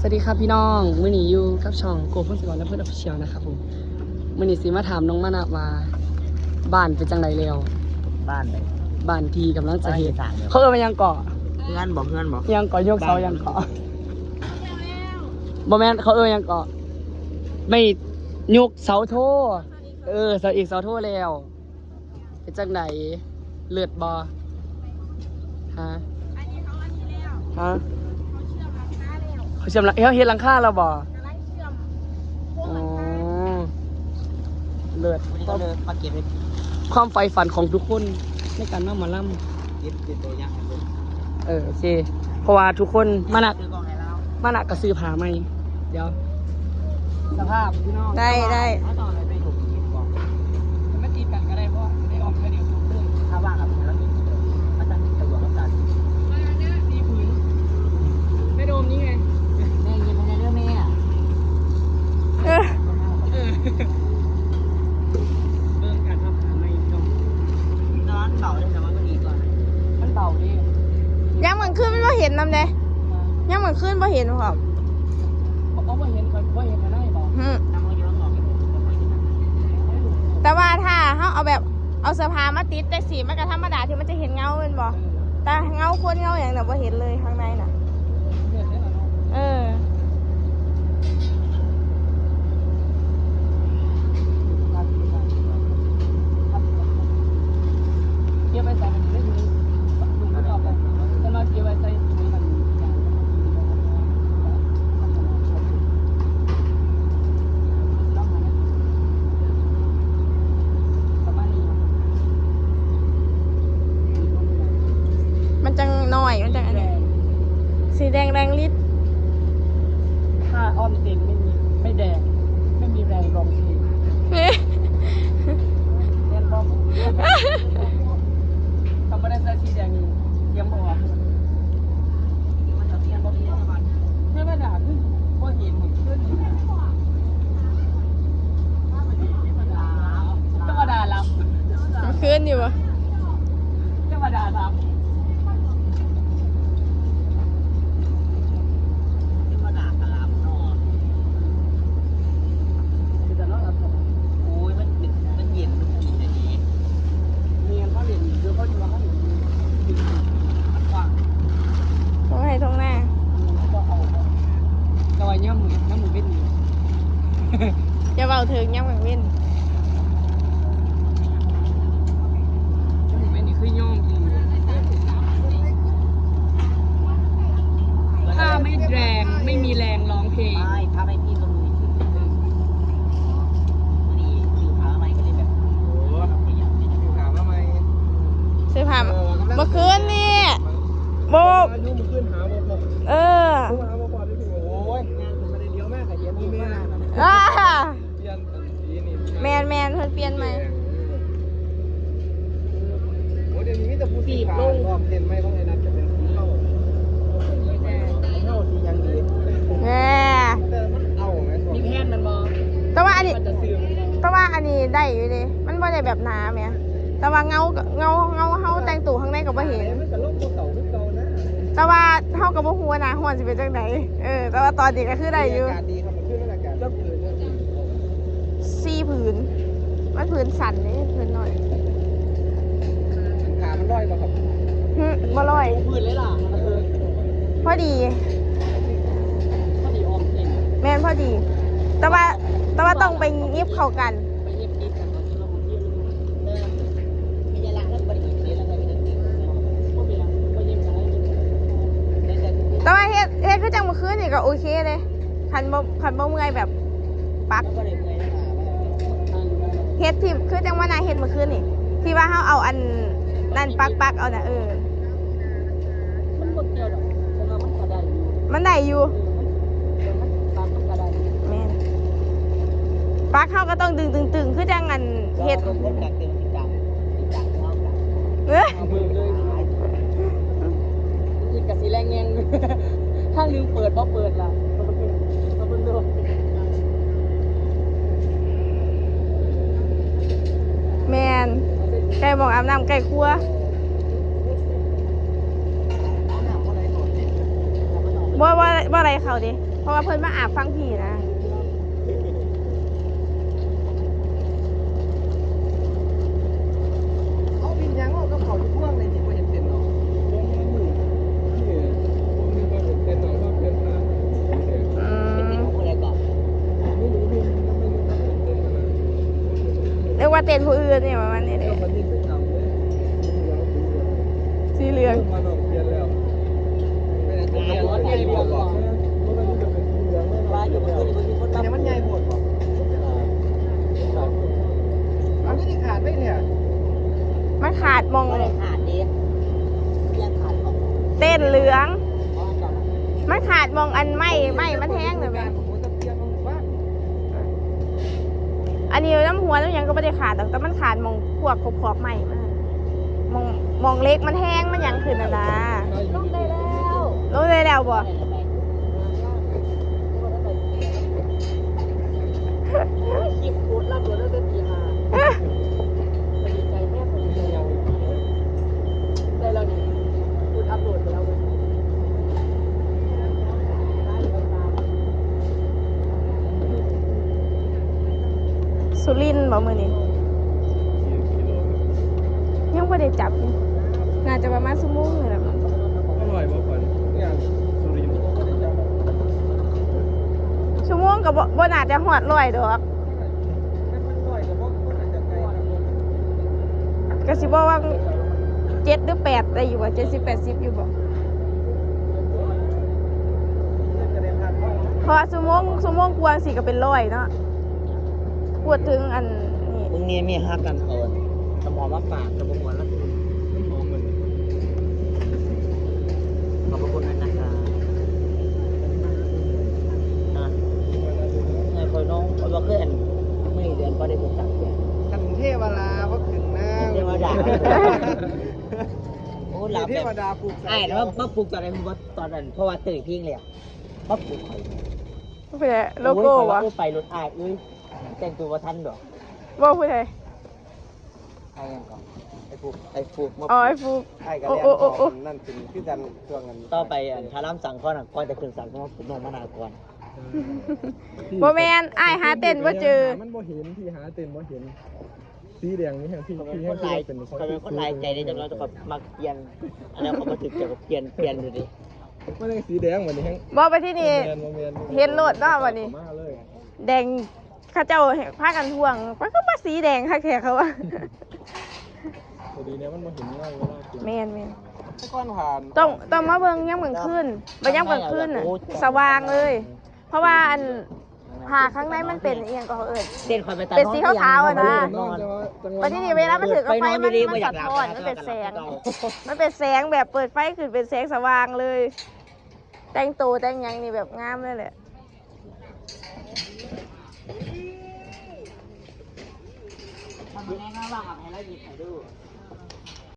สวัสดีครับพี่น้องมื่อนี้อยู่กับช่องโกพุ่นสกอร์และเพื่อนออฟฟิเชียลนะครับผมมื่อนี้สิมาถามน้องมานะว่าบ้านเป็นจังไดแล้วบ้านเลยบ้านที่กำลังจะเฮ็ดบ้านที่สร้างแล้วเขาเอิ้นว่าหยังเกาะเพื่อนบอกเพื่อนบอกยังเกาะยกเสายังเกาะบ่แม่นเขาเอิ้นหยังเกาะไม่ยกเสาโทเออเสาอีกเสาโทแล้วเป็นจังไดเลือดบ่ฮะอันนี้เขาอันนี้แล้วฮะ เขาเชื่อมราคาแล้วเขาเชื่อมหลังเขาเฮ็ดหลังคาแล้วบ่กำลังเชื่อมพวกอ๋อหลังคาเลือดวันนี้ก็เลยมาเก็บให้ความใฝ่ฝันของทุกคนในการมาหมาล่เก็บเป็นตัวอย่างให้ดูำเออโอเคเพราะว่าทุกคนมานักซื้อกล้องให้เรามานักก็ซื้อผ้าใหม่เดี๋ยว สภาพพี่น้องได้ได้เขาต่ออะไรไปถูกกินกล้องมันไม่ตีกันก็ได้เพราะว่าได้ออกแค่เดียวทุกเรื่องถ้าว่างกับเรากินมันจะสะดวกกับการมาเนี่ยสีผืนไม่โดมนี่ไง แม่ยินในเรื่องแม่ เออ เออเรื่องการทำผ้าใหม่พี่น้อง นอนเบาได้แต่ว่าก็ดีก่อน มันเบาดี ยังเหมือนขึ้นไม่เห็นนำเด้ยังเห มือนขึ้นไม่เห็นหรอกเพราะว่าเห็นคนว่าเห็นกันได้บอกอืมน้ำมันเยอะหน่อยก็พอดีนะแต่ว่าถ้าเขาเอาแบบเอาเสื้อผ้ามาติดแต่สีมันก็ธรรมดาที่มันจะเห็นเงาเป็นบ่แต่เงาคนเงาอย่างแบบว่าเห็นเลยข้างในน่ะเลือดได้หรอเนาะ เออ เก็บไว้ใส่มันได้ดีดูไม่ออกเลยแต่มาเก็บไว้ใส่ถุงมันอย่างประมาณนี้ มันจังหน่อยมันจังอันนี้สีแดงแรงลิด ถ้าอ้อมตินไม่มีไม่แดง ไม่มีแรงรองที เฮ้ย เรียนบอกทำไม่ได้ใส่สีแดงนี่เตรียมบอก มันจะเปลี่ยนบ่มีได้บ้าน ไม่ไม่ด่าขึ้นก็เห็นขึ้นธรรมดารับ มัน ขึ้นอยู่บ่ธรรมดารับที่มาด่ากระลำนอนแต่เรารับโอ้ยมันมันเย็นมันกินอันนี้เมียนเขาเรียนเดี๋ยวเขาอยู่ว่าเขาอยู่มันกว้างตรงไหนตรงหน้าก็เอาก็ว่าย่ำมือย่ำมือเป็นอยู่ อย่าเบาถึงยังเหมือนเว้น ย่ำมือเป็นนี่คือย่อมจริงถ้าไม่แรงไม่มีแรงร้องเพลง ไม่พาไปพี่ก็มือถือวันนี้อยู่พาใหม่ก็เลยแบบโอ้ยอยากจะอยู่พาใหม่ ซื้อผ้า มาเมื่อคืนนี่โบอายุมันขึ้นหาบ่พอเออหาบ่พอได้ถึงโอ้ยงานมันไม่ได้เดียวแม่กับเย็นนี่แม่อ่าเรียนสีนี่แมนแมนเพิ่นเปลี่ยนไหมโอ้เดี๋ยวนี้มีแต่ผู้สีลงรอบเต็นไม่ต้องไอ้นั่นจะเป็นสีเข้าเข้าสียังดีแหมแต่มันเอาไหมมีแพนมันบอแต่ว่าอันนี้มันจะซึมแต่ว่าอันนี้ได้อยู่ดิมันบ่ได้แบบหนาแหมแต่ว่าเงาเงาเงาเฮาแต่งตัวข้าง ในก็บ่เห็น มันจะลงตัวเก่าขึ้นเก่านะแต่ว่าเฮาก็บ่ฮู้ว่าหนาฮ้อนสิเป็นจังไดเออ แต่ว่าตอนนี้ก็คือได้อยู่อากาศดีครับมันขึ้นอากาศแล้วคืนเนี่ยสี่ผืน มันผืนสั่นนี่ผืนหน่อยขามันร้อยกว่าครับหึบ่ร้อย พื้นเลยล่ะเออพอดีก็ดีออมเองแม่นพอดี แต่ว่าแต่ว่าต้องไปยิบเข้ากัน ไปเย็บยิบกันตอนที่เราเที่ยว มียาล้างแล้วบริกิตเลยแล้วก็มีเด็ก ก็มีแล้วก็เย็บกันได้ ๆแต่แต่ แต่ว่าเฮ็ดเฮ็ด คือจังเมื่อคืนนี่ก็โอเคเลยคันบ่คันบ่เมื่อยแบบปักก็ได้เมื่อยแล้วเฮ็ดที่คือจังว่านาเฮ็ดเมื่อคืนนี่ที่ว่าเฮาเอาอันนั่นปักปักเอาน่ะเออมันก็เกี่ยวดอกแต่ว่ามันก็ได้อยู่มันได้อยู่แต่มันตามมันก็ได้อยู่แม่นปักเฮาก็ต้องดึงตึงๆคือจังอันเฮ็ดรถจากเต็มที่จังที่จังเท่ากันเอ้ยเอ เลยอีกกะสีแรงเงี้ยข้าเปิดล่ะเอาเปิดเอาเพิ่งดูแมนไก่บอกอาบน้ำไก่ครัวบ่ว่าว่าอะไรเขาดิเพราะว่าเพิ่นมาอาบฟังผีนะ เขาบินยังว่าก็เขาอยู่พ่วงในที่บ่เห็นเต็นเนาะลงมาหมู่นี่ผมนึกว่าเป็นเต็นเนาะว่าเป็นทาง อื เป็นเด็ก ม ของผู้ใดก่อน ไม่รู้พี่ก็ไม่รู้ว่าเป็นเต็นอะไร เรียกว่าเต้นผู้อื่นนี่ประมาณนี้เลยสีเหลืองมันใหญ่หมดมันสีแล้วว่าอยู่เมื่อคืนนี้มันมีคนอันนี้มันใหญ่โพดหรอกอันนี้ขาดไม่เนี่ยมันขาดมองขาดดิเต้นเหลือง มันขาดมองอันไหมไหมมันแห้งเลยแม่ผมจะเปลี่ยนมันบ้าง อันนี้น้ำหัวน้ำหยังก็ไม่ได้ขาดหรอกแต่มันขาดมองพวกขอบขอบๆไหม้มันมองมองเล็กมันแห้งมันหยังขึ้นนะนะต้องได้แล้วรู้เลยแล้วบ่ คิดพูดรับรู้แล้วเป็นปีห้าไปดีใจแม่ไปดีใจเราได้แล้วนี่พูดอัพโหลดไปแล้วเว้ยได้แล้วตาม สุรินทร์บอกมือนี้ยังไม่ได้จับอยู่น่าจะประมาณชั่วโมงเลยแหละมั้งอร่อยมากกว่าเนี่ยสุรินทร์ก็ได้จับชั่วโมงกับบ่น่าจะหอดลอยดอกมันอร่อยแต่ว่ามันอาจจะไกลครับก็สิบอกว่าเจ็ดหรือแปดได้อยู่บ่เจ็ดสิบแปดสิบอยู่บ่จะได้ทานข้าวเพราะว่าชั่วโมงชั่วโมงกว่าสิก็เป็นร้อยเนาะ พูดถึงอันนี้พรุ่งนี้มีฮักกันเอิญสมอมาฝากกระบอกหัวแล้วมันหอมเหมือนขอบพระคุณนะคะอะไงคนน้องคนบอกเพื่อนไม่เดือนก็ได้บุกจับเนี่ยกันเทวลาพักถึงนะเทวดาโอ้หลับเทแบบวดาปลูกไอ้แล้วมาปลุกตอนนั้นว่าตอนนั้นเพราะว่าตื่นพิงเลยอะมาปลุกใครพูดไดโลโก้วะโอ้ยไปรถอ้ายเอ้ย แต่งตัวว่าทันดอกว่าพูดไดไอ้ยังก่อนไอ้ปลุกไอ้ปลุกมาอ๋อไอ้ฟูไอ้กันโอ้แล้โอ้โอ้โอ้นั่นเป็นคือกันช่วงนั้นต่อไปอันทาร่ำสั่งข้อหนักก่อนจะขึ้นสั่งก็มาปลุกน้องมานาวก่อนบ่แมนอ้ายหาเต้นบ่เจอ มันบ่เห็นพี่หาเต็นบ่เห็นสีแดงนี่แห่งพี่เขาเป็นพี่คให้นพี่ลายเป็นของเขาเป็นคนลายใจได้จังเลยแต่เขามาเปลี่ยนอันนี้เขามาถึงเกี่ยวกับเปลี่ยนเปลี่ยนอยู่ดิไม่ได้สีแดงเหมือนนี้แห่งบ่ไปที่นี่ แมนบ่แมนเห็นโลดเนาะวันนี้ มาเลยแดงเข้าเจ้าพากันทวงมันก็มาสีแดงค่ะแขกเขาว่าพอดีเนี่ยมันบ่เห็นเงาเวลากินแมนแมนก้อนผ่านต้องต้องมาเบิ่งย่ำกลางคืนบ่ย่ำกลางคืนน่ะสว่างเลย เพราะว่าอันผ่าข้างในมันเป็นอีหยังก็เอิ้นเต้นคอยไปตาเป็นสีขาวๆอะนะ นอนวันนี้นี่เวลามันถือกับไฟไปนอนอมัยู่นดีมันบ่อยาสะกหลับท้อนมันเป็นแสง มันเป็นแสงแบบเปิดไฟขึ้นเป็นแสงสว่างเลย แต่งตัวแต่งหยังนี่แบบงามเลยแหละ ทำไมแม่ก็ว่างให้เราหยิบให้ดู